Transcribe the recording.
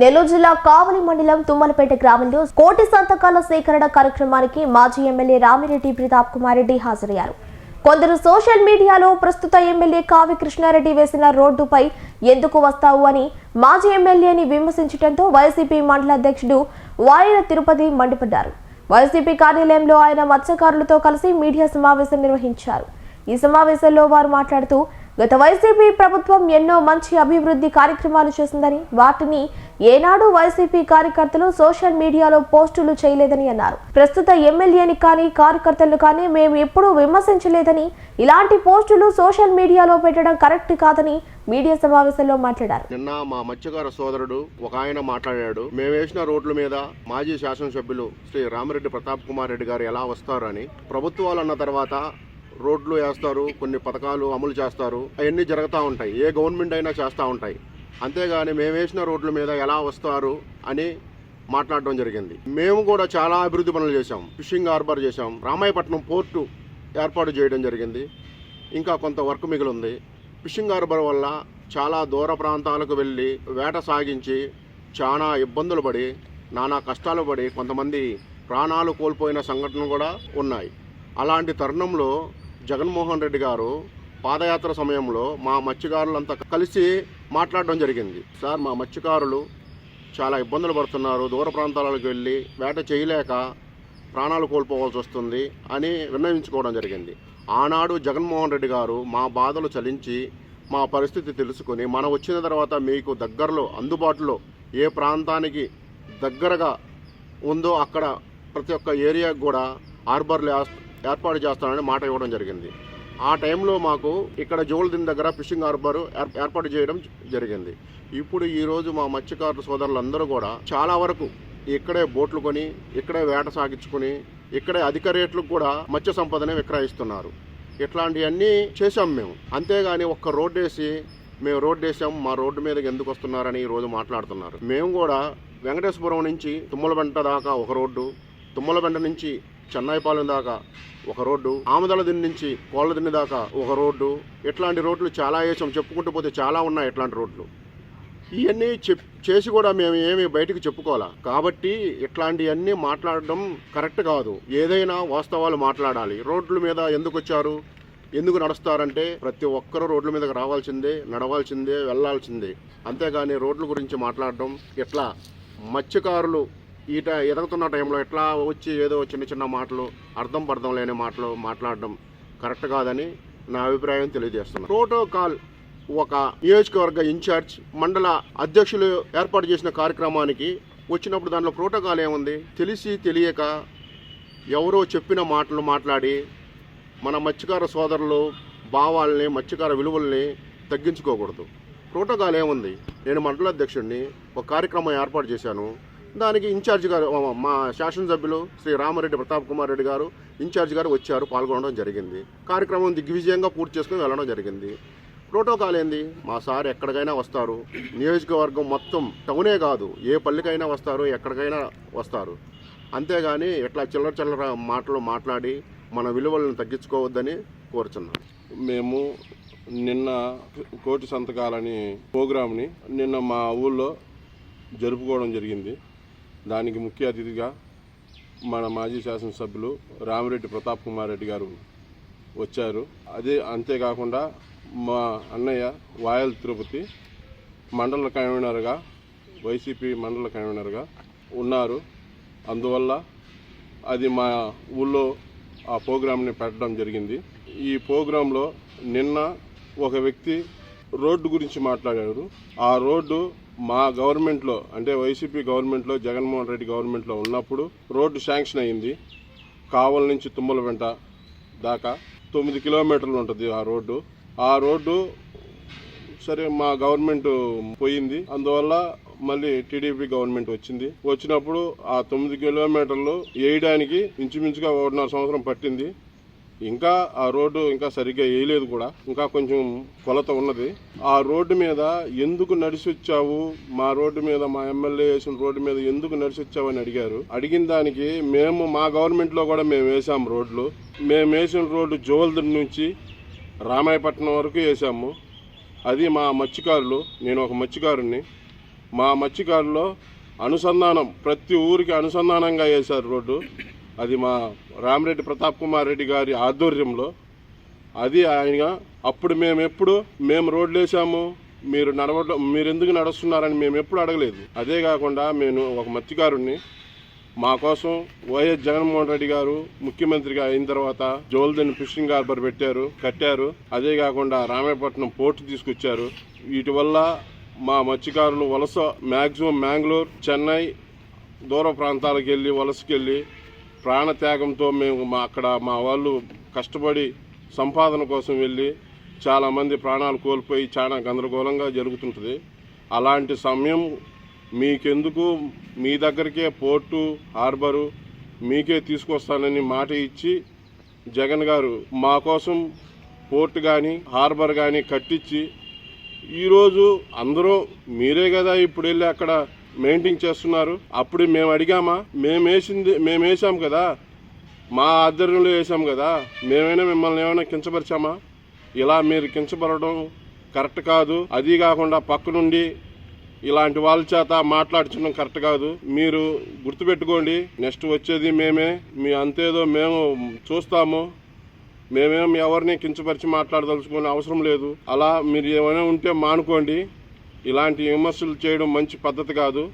నెల్లూరు జిల్లా కావలి మండలం తుమ్మలపేట గ్రామంలో కోటి సంతకాల సేకరణ కార్యక్రమానికి మాజీ ఎమ్మెల్యే రామిరెడ్డి ప్రతాప్ కుమార్ రెడ్డి హాజరయ్యారు. కొందరు సోషల్ మీడియాలో ప్రస్తుత ఎమ్మెల్యే కావి కృష్ణారెడ్డి వేసిన రోడ్డుపై ఎందుకు వస్తావు అని మాజీ ఎమ్మెల్యేని విమర్శించడంతో వైసీపీ మండల అధ్యక్షుడు వాయిల తిరుపతి మండిపడ్డారు. వైసీపీ కార్యాలయంలో ఆయన మత్స్యకారులతో కలిసి మీడియా సమావేశం నిర్వహించారు. ఈ సమావేశంలో వారు మాట్లాడుతూ గత వైసీపీ ప్రభుత్వం ఎన్నో మంచి అభివృద్ధి కార్యక్రమాలు చేసిందని వాటిని ఏనాడు వైసీపీ కార్యకర్తలు సోషల్ మీడియాలో పోస్టులు చేయలేదని అన్నారు. ప్రస్తుత ఎమ్మెల్యేని కానీ కార్యకర్తలు కానీ మేము ఎప్పుడూ విమర్శించలేదని ఇలాంటి పోస్టులు సోషల్ మీడియాలో పెట్టడం కరెక్ట్ కాదని మీడియా సమావేశంలో మాట్లాడారు. నిన్న మా మత్స్యకార సోదరుడు ఒక ఆయన మాట్లాడాడు. మేము వేసిన రోడ్ల మీద మాజీ శాసనసభ్యులు శ్రీ రామిరెడ్డి ప్రతాప్ కుమార్ రెడ్డి గారు ఎలా వస్తారు అని ప్రభుత్వాలు అన్న తర్వాత రోడ్లు వేస్తారు కొన్ని పథకాలు అమలు చేస్తారు అవన్నీ జరుగుతూ ఉంటాయి. ఏ గవర్నమెంట్ అయినా చేస్తూ ఉంటాయి. అంతేగాని మేము వేసిన రోడ్ల మీద ఎలా వస్తారు అని మాట్లాడడం జరిగింది. మేము కూడా చాలా అభివృద్ధి పనులు చేశాం. ఫిషింగ్ హార్బర్ చేశాం. రామాయపట్నం పోర్టు ఏర్పాటు చేయడం జరిగింది. ఇంకా కొంత వర్క్ మిగిలి ఉంది ఫిషింగ్ హార్బర్ వల్ల చాలా దూర ప్రాంతాలకు వెళ్ళి వేట సాగించి చాలా ఇబ్బందులు పడి నానా కష్టాలు పడి కొంతమంది ప్రాణాలు కోల్పోయిన సంఘటనలు కూడా ఉన్నాయి. అలాంటి తరుణంలో జగన్మోహన్ రెడ్డి గారు పాదయాత్ర సమయంలో మా మత్స్యకారులంతా కలిసి మాట్లాడడం జరిగింది. సార్ మా మత్స్యకారులు చాలా ఇబ్బందులు పడుతున్నారు. దూర ప్రాంతాలకు వెళ్ళి వేట చేయలేక ప్రాణాలు కోల్పోవాల్సి వస్తుంది అని విన్నవించుకోవడం జరిగింది. ఆనాడు జగన్మోహన్ రెడ్డి గారు మా బాధలు చలించి మా పరిస్థితి తెలుసుకొని మనం వచ్చిన తర్వాత మీకు దగ్గరలో అందుబాటులో ఏ ప్రాంతానికి దగ్గరగా ఉందో అక్కడ ప్రతి ఒక్క ఏరియాకు కూడా హార్బర్లు ఏర్పాటు చేస్తానని మాట ఇవ్వడం జరిగింది. ఆ టైంలో మాకు ఇక్కడ జోల్దిన్ దగ్గర ఫిషింగ్ హార్బర్ ఏర్- ఏర్పాటు చేయడం జరిగింది. ఇప్పుడు ఈరోజు మా మత్స్యకారుల సోదరులందరూ కూడా చాలా వరకు ఇక్కడే బోట్లు కొని ఇక్కడే వేట సాగించుకుని ఇక్కడే అధిక రేట్లకు కూడా మత్స్య సంపదని విక్రయిస్తున్నారు. ఇట్లాంటివన్నీ చేశాం మేము. అంతేగాని ఒక్క రోడ్డు వేసి మేము రోడ్డు వేసాం మా రోడ్డు మీదకి ఎందుకు వస్తున్నారని ఈరోజు మాట్లాడుతున్నారు. మేము కూడా వెంకటేశ్వరం నుంచి తుమ్మలబెంట దాకా ఒక రోడ్డు తుమ్మలబెంట నుంచి చెన్నైపాలెం దాకా ఒక రోడ్డు ఆమదల దిన్ని నుంచి కోళ్ళదిన్ని దాకా ఒక రోడ్డు. ఇట్లాంటి రోడ్లు చాలా వేసాం. చెప్పుకుంటూ పోతే చాలా ఉన్నాయి ఇట్లాంటి రోడ్లు. ఇవన్నీ చెప్ చేసి కూడా మేము ఏమి బయటకు చెప్పుకోవాలా? కాబట్టి ఇట్లాంటివన్నీ మాట్లాడడం కరెక్ట్ కాదు. ఏదైనా వాస్తవాలు మాట్లాడాలి. రోడ్ల మీద ఎందుకు వచ్చారు? ఎందుకు నడుస్తారంటే ప్రతి ఒక్కరూ రోడ్ల మీదకి రావాల్సిందే నడవాల్సిందే వెళ్ళాల్సిందే. అంతేగాని రోడ్ల గురించి మాట్లాడడం ఇట్లా మత్స్యకారులు ఈట ఎదుగుతున్న టైంలో ఎట్లా వచ్చి ఏదో చిన్న చిన్న మాటలు అర్థం పర్థం లేని మాటలు మాట్లాడడం కరెక్ట్ కాదని నా అభిప్రాయం తెలియజేస్తున్నాను ప్రోటోకాల్ ఒక నియోజకవర్గ ఇన్ఛార్జ్ మండల అధ్యక్షులు ఏర్పాటు చేసిన కార్యక్రమానికి వచ్చినప్పుడు దానిలో ప్రోటోకాల్ ఏముంది? తెలిసి తెలియక ఎవరో చెప్పిన మాటలు మాట్లాడి మన మత్స్యకార సోదరులు భావాల్ని మత్స్యకార విలువల్ని తగ్గించుకోకూడదు. ప్రోటోకాల్ ఏముంది? నేను మండల అధ్యక్షుడిని ఒక కార్యక్రమం ఏర్పాటు చేశాను. దానికి ఇన్ఛార్జ్ గారు మా శాసనసభ్యులు శ్రీ రామారెడ్డి ప్రతాప్ కుమార్ రెడ్డి గారు ఇన్ఛార్జ్ గారు వచ్చారు పాల్గొనడం జరిగింది. కార్యక్రమం దిగ్విజయంగా పూర్తి చేసుకుని వెళ్ళడం జరిగింది. ప్రోటోకాల్ ఏంది? మా సార్ ఎక్కడికైనా వస్తారు. నియోజకవర్గం మొత్తం టౌనే కాదు. ఏ పల్లికైనా వస్తారు ఎక్కడికైనా వస్తారు. అంతేగాని ఇట్లా చిల్లర చిల్లర మాటలు మాట్లాడి మన విలువలను తగ్గించుకోవద్దని కోరుచున్నాం. మేము నిన్న కోటి సంతకాలని ప్రోగ్రామ్ని నిన్న మా ఊళ్ళో జరుపుకోవడం జరిగింది. దానికి ముఖ్య అతిథిగా మన మాజీ శాసనసభ్యులు రామిరెడ్డి ప్రతాప్ కుమార్ రెడ్డి గారు వచ్చారు. అదే అంతేకాకుండా మా అన్నయ్య వాయల్ తిరుపతి మండల కన్వీనర్గా వైసీపీ మండల కన్వీనర్గా ఉన్నారు. అందువల్ల అది మా ఊళ్ళో ఆ ప్రోగ్రాంని పెట్టడం జరిగింది. ఈ ప్రోగ్రాంలో నిన్న ఒక వ్యక్తి రోడ్డు గురించి మాట్లాడారు. ఆ రోడ్డు మా గవర్నమెంట్లో అంటే వైసీపీ గవర్నమెంట్లో జగన్మోహన్ రెడ్డి గవర్నమెంట్లో ఉన్నప్పుడు రోడ్డు శాంక్షన్ అయింది కావల నుంచి తుమ్మల వెంట దాకా తొమ్మిది కిలోమీటర్లు ఉంటుంది ఆ రోడ్డు. ఆ రోడ్డు సరే మా గవర్నమెంట్ పోయింది. అందువల్ల మళ్ళీ టీడీపీ గవర్నమెంట్ వచ్చింది. వచ్చినప్పుడు ఆ తొమ్మిది కిలోమీటర్లు వేయడానికి ఇంచుమించుగా ఒకటిన్నర సంవత్సరం పట్టింది. ఇంకా ఆ రోడ్డు ఇంకా సరిగ్గా వేయలేదు కూడా. ఇంకా కొంచెం కొలత ఉన్నది. ఆ రోడ్డు మీద ఎందుకు నడిచి వచ్చావు మా రోడ్డు మీద మా ఎమ్మెల్యే వేసిన రోడ్డు మీద ఎందుకు నడిచి వచ్చావు అని అడిగారు. అడిగిన దానికి మేము మా గవర్నమెంట్లో కూడా మేము వేసాం రోడ్లు. మేము వేసిన రోడ్డు జోవల్దర్ నుంచి రామాయపట్నం వరకు వేసాము. అది మా మత్స్యకారులు నేను ఒక మత్స్యకారుని మా మత్స్యకారులో అనుసంధానం ప్రతి ఊరికి అనుసంధానంగా వేశారు రోడ్డు. అది మా రామిరెడ్డి ప్రతాప్ కుమార్ రెడ్డి గారి ఆధ్వర్యంలో అది ఆయన అప్పుడు మేము ఎప్పుడు మేము రోడ్లు వేసాము మీరు నడవడం మీరు ఎందుకు నడుస్తున్నారని మేము ఎప్పుడు అడగలేదు. అదే కాకుండా నేను ఒక మత్స్యకారుణ్ణి మా కోసం వైఎస్ జగన్మోహన్ రెడ్డి గారు ముఖ్యమంత్రిగా అయిన తర్వాత జోల్దన్ ఫిషింగ్ హార్బర్ పెట్టారు కట్టారు. అదే కాకుండా రామాయపట్నం పోర్టు తీసుకొచ్చారు. వీటి వల్ల మా మత్స్యకారులు వలస మ్యాక్సిమం మ్యాంగ్లూర్ చెన్నై దూర ప్రాంతాలకు వెళ్ళి వలసకెళ్ళి ప్రాణత్యాగంతో మేము మా అక్కడ మా వాళ్ళు కష్టపడి సంపాదన కోసం వెళ్ళి చాలామంది ప్రాణాలు కోల్పోయి చాలా గందరగోళంగా జరుగుతుంటుంది. అలాంటి సమయం మీకెందుకు? మీ దగ్గరికే పోర్టు హార్బరు మీకే తీసుకొస్తానని మాట ఇచ్చి జగన్ గారు మా కోసం పోర్ట్ కానీ హార్బర్ కానీ కట్టించి ఈరోజు అందరూ మీరే కదా ఇప్పుడు వెళ్ళి అక్కడ మెయింటైన్ చేస్తున్నారు. అప్పుడు మేము అడిగామా మేము వేసింది మేము వేసాం కదా మా ఆధ్వర్యంలో వేసాం కదా మేమైనా మిమ్మల్ని ఏమైనా కించపరిచామా? ఇలా మీరు కించపరడం కరెక్ట్ కాదు. అది కాకుండా పక్క నుండి ఇలాంటి వాళ్ళ చేత మాట్లాడుచడం కరెక్ట్ కాదు. మీరు గుర్తుపెట్టుకోండి నెక్స్ట్ వచ్చేది మేమే మీ అంతేదో మేము చూస్తాము. మేమేం ఎవరిని కించపరిచి మాట్లాడదలుచుకునే అవసరం లేదు. అలా మీరు ఏమైనా ఉంటే మానుకోండి. ఇలాంటి విమర్శలు చేయడం మంచి పద్ధతి కాదు.